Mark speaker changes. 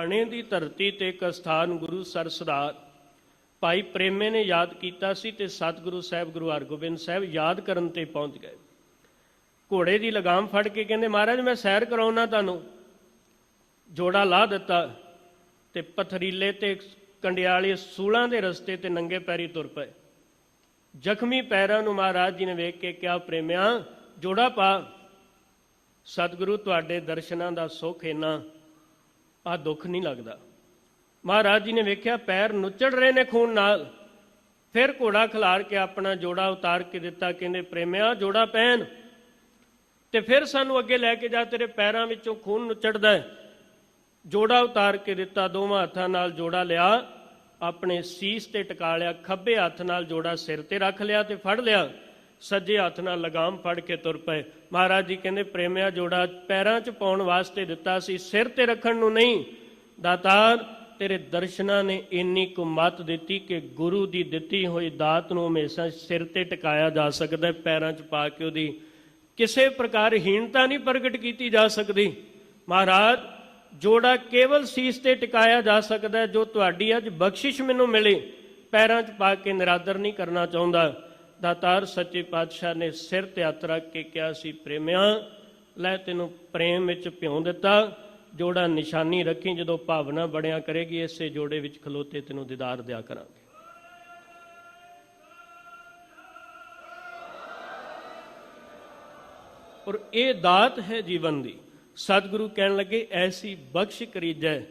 Speaker 1: ਹਰਿਆਣੇ ਦੀ ਧਰਤੀ ਤੇ ਇੱਕ ਸਥਾਨ ਗੁਰੂ ਸਰਸਦਾਰ ਭਾਈ ਪ੍ਰੇਮੇ ਨੇ ਯਾਦ ਕੀਤਾ ਸੀ ਤੇ ਸਤਿਗੁਰੂ ਸਾਹਿਬ ਗੁਰੂ ਹਰਗੋਬਿੰਦ ਸਾਹਿਬ ਯਾਦ ਕਰਨ ਤੇ ਪਹੁੰਚ ਗਏ। ਘੋੜੇ ਦੀ ਲਗਾਮ ਫੜ ਕੇ ਕਹਿੰਦੇ, ਮਹਾਰਾਜ, ਮੈਂ ਸੈਰ ਕਰਾਉਣਾ ਤੁਹਾਨੂੰ। ਜੋੜਾ ਲਾ ਦਿੱਤਾ ਤੇ ਪਥਰੀਲੇ ਤੇ ਕੰਡਿਆਲੇ ਸੂਲਾਂ ਦੇ ਰਸਤੇ ਤੇ ਨੰਗੇ ਪੈਰੀ ਤੁਰ ਪਏ। ਜ਼ਖਮੀ ਪੈਰਾਂ ਨੂੰ ਮਹਾਰਾਜ ਜੀ ਨੇ ਵੇਖ ਕੇ ਕਿਹਾ, ਪ੍ਰੇਮਿਆ, ਜੋੜਾ ਪਾ। ਸਤਿਗੁਰੂ, ਤੁਹਾਡੇ ਦਰਸ਼ਨਾਂ ਦਾ ਸੁੱਖ ਇੰਨਾ ਆ ਦੁੱਖ ਨਹੀਂ ਲੱਗਦਾ। ਮਹਾਰਾਜ ਜੀ ਨੇ ਵੇਖਿਆ ਪੈਰ ਨੁੱਚੜ ਰਹੇ ਨੇ ਖੂਨ ਨਾਲ। ਫਿਰ ਘੋੜਾ ਖਿਲਾਰ ਕੇ ਆਪਣਾ ਜੋੜਾ ਉਤਾਰ ਕੇ ਦਿੱਤਾ, ਕਹਿੰਦੇ, ਪ੍ਰੇਮਿਆ, ਜੋੜਾ ਪਹਿਨ ਤੇ ਫਿਰ ਸਾਨੂੰ ਅੱਗੇ ਲੈ ਕੇ ਜਾ, ਤੇਰੇ ਪੈਰਾਂ ਵਿੱਚੋਂ ਖੂਨ ਨੁੱਚੜਦਾ ਜੋੜਾ ਉਤਾਰ ਕੇ ਦਿੱਤਾ, ਦੋਵਾਂ ਹੱਥਾਂ ਨਾਲ ਜੋੜਾ ਲਿਆ। ਆਪਣੇ ਸੀਸ ਤੇ ਟਿਕਾ ਲਿਆ, ਖੱਬੇ ਹੱਥ ਨਾਲ ਜੋੜਾ ਸਿਰ ਤੇ ਰੱਖ ਲਿਆ ਤੇ ਫੜ ਲਿਆ। ਸੱਜੇ ਹੱਥ ਨਾਲ ਲਗਾਮ ਫੜ ਕੇ ਤੁਰ ਪਏ। ਮਹਾਰਾਜ ਜੀ ਕਹਿੰਦੇ, ਪ੍ਰੇਮਿਆ ਜੋੜਾ ਪੈਰਾਂ 'ਚ ਪਾਉਣ ਵਾਸਤੇ ਦਿੱਤਾ ਸੀ, ਸਿਰ ਤੇ ਰੱਖਣ ਨੂੰ ਨਹੀਂ। ਦਾਤਾਰ ਤੇਰੇ ਦਰਸ਼ਨਾਂ ਨੇ ਇੰਨੀ ਕੁ ਮੱਤ ਦਿੱਤੀ ਕਿ ਗੁਰੂ ਦੀ ਦਿੱਤੀ ਹੋਈ ਦਾਤ ਨੂੰ ਹਮੇਸ਼ਾ ਸਿਰ ਤੇ ਟਿਕਾਇਆ ਜਾ ਸਕਦਾ ਹੈ, ਪੈਰਾਂ 'ਚ ਪਾ ਕੇ ਉਹਦੀ ਕਿਸੇ ਪ੍ਰਕਾਰ ਹੀਣਤਾ ਨਹੀਂ ਪ੍ਰਗਟ ਕੀਤੀ ਜਾ ਸਕਦੀ। ਮਹਾਰਾਜ, ਜੋੜਾ ਕੇਵਲ ਸੀਸ ਤੇ ਟਿਕਾਇਆ ਜਾ ਸਕਦਾ ਜੋ ਤੁਹਾਡੀ ਅੱਜ ਬਖਸ਼ਿਸ਼ ਮੈਨੂੰ ਮਿਲੇ। ਪੈਰਾਂ 'ਚ ਪਾ ਕੇ ਨਿਰਾਦਰ ਨਹੀਂ ਕਰਨਾ ਚਾਹੁੰਦਾ। ਦਾਤਾਰ ਸੱਚੇ ਪਾਤਸ਼ਾਹ ਨੇ ਸਿਰ ਤੇ ਹੱਥ ਰੱਖ ਕੇ ਕਿਹਾ ਸੀ, ਪ੍ਰੇਮਿਆ, ਲੈ ਤੈਨੂੰ ਪ੍ਰੇਮ ਵਿੱਚ ਭਿਉਂ ਦਿੱਤਾ, ਜੋੜਾ ਨਿਸ਼ਾਨੀ ਰੱਖੀ, ਜਦੋਂ ਭਾਵਨਾ ਬੜਿਆ ਕਰੇਗੀ, ਇਸੇ ਜੋੜੇ ਵਿੱਚ ਖਲੋਤੇ ਤੈਨੂੰ ਦੀਦਾਰ ਦਿਆ ਕਰਾਂਗੇ। ਔਰ ਇਹ ਦਾਤ ਹੈ ਜੀਵਨ ਦੀ। ਸਤਿਗੁਰੂ ਕਹਿਣ ਲੱਗੇ, ਐਸੀ ਬਖਸ਼ ਕਰੀਜੈ